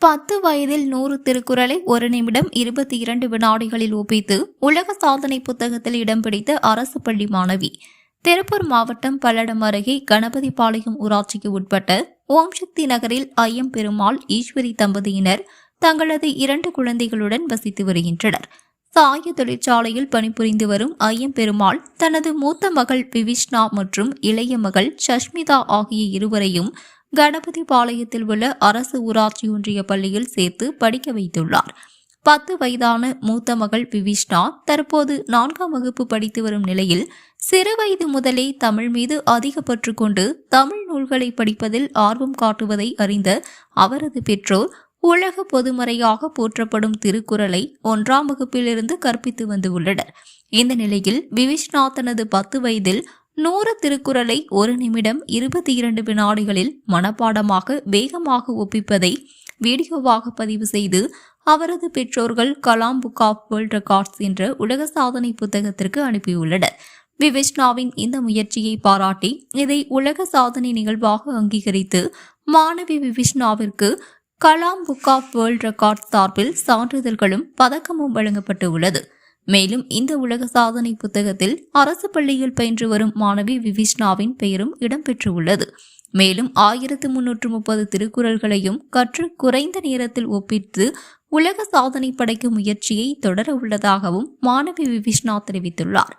பத்து வயதில் நூறு திருக்குறளை ஒரு நிமிடம் இருபத்தி இரண்டு வினாடிகளில் ஒப்பித்து உலக சாதனை புத்தகத்தில் இடம் பிடித்த அரசு பள்ளி மாணவி. திருப்பூர் மாவட்டம் பல்லடம் அருகே கணபதிபாளையம் ஊராட்சிக்கு உட்பட்ட ஓம் சக்தி நகரில் ஐயம் பெருமாள் ஈஸ்வரி தம்பதியினர் தங்களது இரண்டு குழந்தைகளுடன் வசித்து வருகின்றனர். சாய தொழிற்சாலையில் பணிபுரிந்து வரும் ஐயம் பெருமாள் தனது மூத்த மகள் விவிஷ்ணா மற்றும் இளைய மகள் சஷ்மிதா ஆகிய இருவரையும் கணபதி பாளையத்தில் உள்ள அரசு ஊராட்சி ஒன்றிய பள்ளியில் சேர்த்து படிக்க வைத்துள்ளார். பத்து வயதான மூத்த மகள் விவிஷ்ணா தற்போது நான்காம் வகுப்பு படித்து வரும் நிலையில் சிறு வயது முதலே தமிழ் மீது அதிக பற்று கொண்டு தமிழ் நூல்களை படிப்பதில் ஆர்வம் காட்டுவதை அறிந்த அவரது பெற்றோர் உலக பொதுமறையாக போற்றப்படும் திருக்குறளை ஒன்றாம் வகுப்பிலிருந்து கற்பித்து வந்து உள்ளனர் இந்த நிலையில் விவிஷ்ணா தனது பத்து வயதில் நூறு திருக்குறளை ஒரு நிமிடம் இருபத்தி இரண்டு வினாடிகளில் மனப்பாடமாக வேகமாக ஒப்பிப்பதை வீடியோவாக பதிவு செய்து அவரது பெற்றோர்கள் Kalam book of world records என்ற உலக சாதனை புத்தகத்திற்கு அனுப்பியுள்ளனர். விவிஷ்ணாவின் இந்த முயற்சியை பாராட்டி இதை உலக சாதனை நிகழ்வாக அங்கீகரித்து மாணவி விவிஷ்ணாவிற்கு Kalam book of world records சார்பில் சான்றிதழ்களும் பதக்கமும் வழங்கப்பட்டு உள்ளது மேலும் இந்த உலக சாதனை புத்தகத்தில் அரசு பள்ளியில் பயின்று வரும் மாணவி விவிஷ்ணாவின் பெயரும் இடம்பெற்றுள்ளது. மேலும் ஆயிரத்து முன்னூற்று முப்பது திருக்குறள்களையும் கற்று குறைந்த நேரத்தில் ஒப்பிட்டு உலக சாதனை படைக்கும் முயற்சியை தொடர உள்ளதாகவும் மாணவி விவிஷ்ணா தெரிவித்துள்ளார்.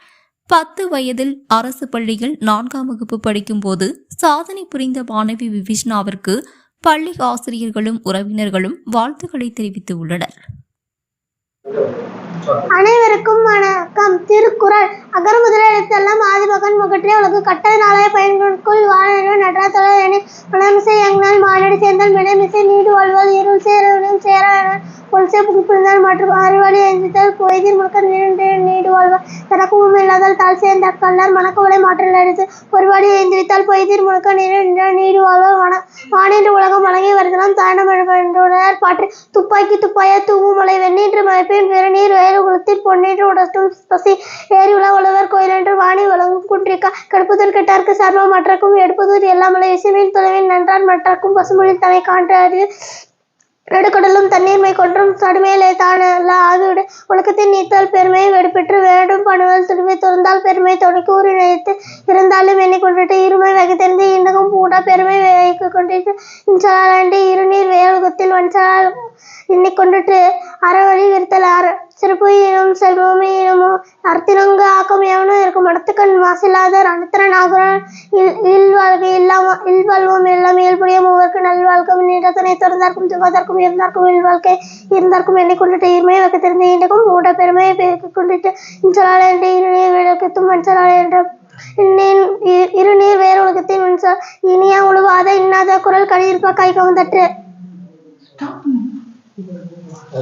பத்து வயதில் அரசு பள்ளியில் நான்காம் வகுப்பு படிக்கும் போது சாதனை புரிந்த மாணவி விவிஷ்ணாவிற்கு பள்ளி ஆசிரியர்களும் உறவினர்களும் வாழ்த்துக்களை தெரிவித்துள்ளனர். அனைவருக்கும் வணக்கம். திருக்குறள். அகர முதல எழுத்தெல்லாம் ஆதிபகன் முகற்றே உலகு கட்டை நாளைய பயன்களுக்குள் வாழ நட்ராத்தொலை என மனமிசை எங்கனால் மானடி சேர்ந்தால் மிடமிசை நீடு வாழ்வால் இருள் சேரும் சேர பொல்சே புகுப்பிருந்தால் மற்றும் அறிவாளி எந்தித்தால் பொய்தில் முழுக்க நீண்டு நீடு வாழ்வார். தனக்கும் இல்லாதால் தால் சேர்ந்த கல்லார் மணக்கவலை மாற்றல் அடித்து ஒருவாடி எழுந்திரித்தால் பொய்தில் முழுக்க நீண்ட நீடு வாழ்வார். வன வானின்று உலகம் வழங்கி வருதலாம் தாண்டமென்றுடர் பாற்று துப்பாக்கி துப்பாய தூவும் மலை வெந்நீன்று மழைப்பேன் பெருநீர் வேறு குளத்தில் பொன்னீர் உடட்டும் பசி ஏறி உலக உழவர் கோயிலென்று வாணி வழங்கும் குன்றிக்கா கடுப்புதல் கெட்டார்க்கு சர்வம் மற்றக்கும் எடுப்பதூர் எல்லாமலை இசைவில் தொலைவின் நன்றான் மற்றக்கும் பசுமொழி தனை அறிவு. நடுக்கடலும் தண்ணீர்மை கொன்றும் சடுமேலே தானல்ல ஆகிவிட உலகத்தின் நீத்தால் பெருமை வெடிப்பெற்று வேடும் பணுவல் துடுமை துறந்தால் பெருமை தொடக்கி ஊறி நினைத்து இருந்தாலும் எண்ணிக்கொண்டிட்டு இருமை வகைத்தெரிந்து இன்னகம் பூடா பெருமை வைக்க கொண்டிட்டு இன்சாலாண்டி இருநீர் வேலுகத்தில் வன்சலால் எண்ணிக்கொண்டிட்டு அறவழி விருத்தல் அற சிறப்புயினும் செல்வமையினும் அர்த்தினங்கு ஆக்கம் எவனும் இருக்கும் மடத்துக்கண் மாசில்லாத அனுத்திரன் ஆகுறான். இல் இல்வாழ்க்கை இல்லாம இல்வாழ்வும் எல்லாம் இயல்புடைய மூவருக்கு நல்வாழ்க்கை நீடத்தனை திறந்தார்க்கும் துவாதற்கும் இருந்தார்க்கும் என் வாழ்க்கை இருந்தார்க்கும் என்னை எண்ணிக்கொண்டிட்டு இருமை தெரிந்த இன்றைக்கும் மூட பெருமையை பெருக்கிக் கொண்டுட்டு இன்சலால் என்ற இருநீர் விளக்கத்தும் மஞ்சளால் என்ற இருநீர் வேறு உலகத்தின் மின்சார் இனியா உழுவாத இன்னாத குரல் கடியிருப்பா கை கவுந்தற்று. அதை